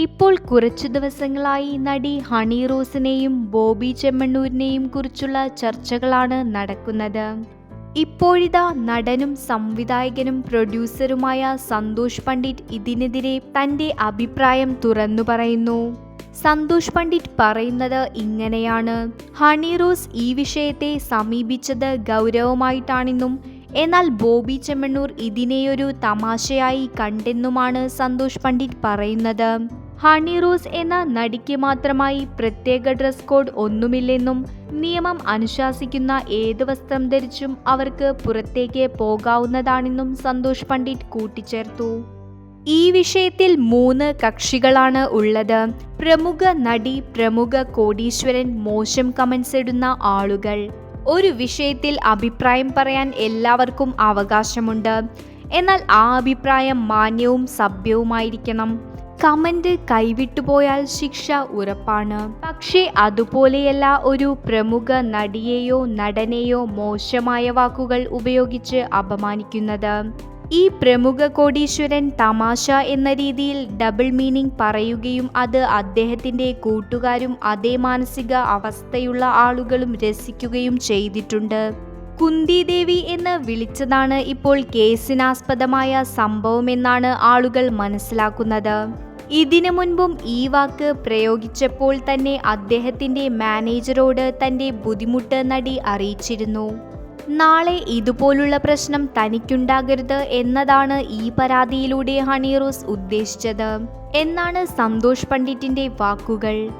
ഇപ്പോൾ കുറച്ചു ദിവസങ്ങളായി നടി ഹണി റോസിനെയും ബോബി ചെമ്മണ്ണൂരിനെയും കുറിച്ചുള്ള ചർച്ചകളാണ് നടക്കുന്നത്. ഇപ്പോഴിതാ നടനും സംവിധായകനും പ്രൊഡ്യൂസറുമായ സന്തോഷ് പണ്ഡിറ്റ് ഇതിനെതിരെ തന്റെ അഭിപ്രായം തുറന്നു പറയുന്നു. സന്തോഷ് പണ്ഡിറ്റ് പറയുന്നത് ഇങ്ങനെയാണ്. ഹണി റോസ് ഈ വിഷയത്തെ സമീപിച്ചത് ഗൗരവമായിട്ടാണെന്നും എന്നാൽ ബോബി ചെമ്മണ്ണൂർ ഇതിനെയൊരു തമാശയായി കണ്ടെന്നുമാണ് സന്തോഷ് പണ്ഡിറ്റ് പറയുന്നത്. ഹണി റോസ് എന്ന നടിക്ക് മാത്രമായി പ്രത്യേക ഡ്രസ് കോഡ് ഒന്നുമില്ലെന്നും നിയമം അനുശാസിക്കുന്ന ഏത് വസ്ത്രം ധരിച്ചും അവർക്ക് പുറത്തേക്ക് പോകാവുന്നതാണെന്നും സന്തോഷ് പണ്ഡിറ്റ് കൂട്ടിച്ചേർത്തു. ഈ വിഷയത്തിൽ മൂന്ന് കക്ഷികളാണ് ഉള്ളത്. പ്രമുഖ നടി പ്രമുഖ കോടീശ്വരൻ മോശം കമൻസ് ഇടുന്ന ആളുകൾ. ഒരു വിഷയത്തിൽ അഭിപ്രായം പറയാൻ എല്ലാവർക്കും അവകാശമുണ്ട്. എന്നാൽ ആ അഭിപ്രായം മാന്യവും സഭ്യവുമായിരിക്കണം. കമന്റ് കൈവിട്ടുപോയാൽ ശിക്ഷ ഉറപ്പാണ്. പക്ഷേ അതുപോലെയല്ല ഒരു പ്രമുഖ നടിയെയോ നടനെയോ മോശമായ വാക്കുകൾ ഉപയോഗിച്ച് അപമാനിക്കുന്നത്. ഈ പ്രമുഖ കോടീശ്വരൻ തമാശ എന്ന രീതിയിൽ ഡബിൾ മീനിങ് പറയുകയും അത് അദ്ദേഹത്തിന്റെ കൂട്ടുകാരും അതേ മാനസിക അവസ്ഥയുള്ള ആളുകളും രസിക്കുകയും ചെയ്തിട്ടുണ്ട്. കുന്തിദേവി എന്ന് വിളിച്ചതാണ് ഇപ്പോൾ കേസിനാസ്പദമായ സംഭവമെന്നാണ് ആളുകൾ മനസ്സിലാക്കുന്നത്. ഇതിനു മുൻപും ഈ വാക്ക് പ്രയോഗിച്ചപ്പോൾ തന്നെ അദ്ദേഹത്തിന്റെ മാനേജറോട് തന്റെ ബുദ്ധിമുട്ട് നടി അറിയിച്ചിരുന്നു. നാളെ ഇതുപോലുള്ള പ്രശ്നം തനിക്കുണ്ടാകരുത് എന്നതാണ് ഈ പരാതിയിലൂടെ ഹണീറോസ് ഉദ്ദേശിച്ചത് എന്നാണ് സന്തോഷ് പണ്ഡിറ്റിന്റെ വാക്കുകൾ.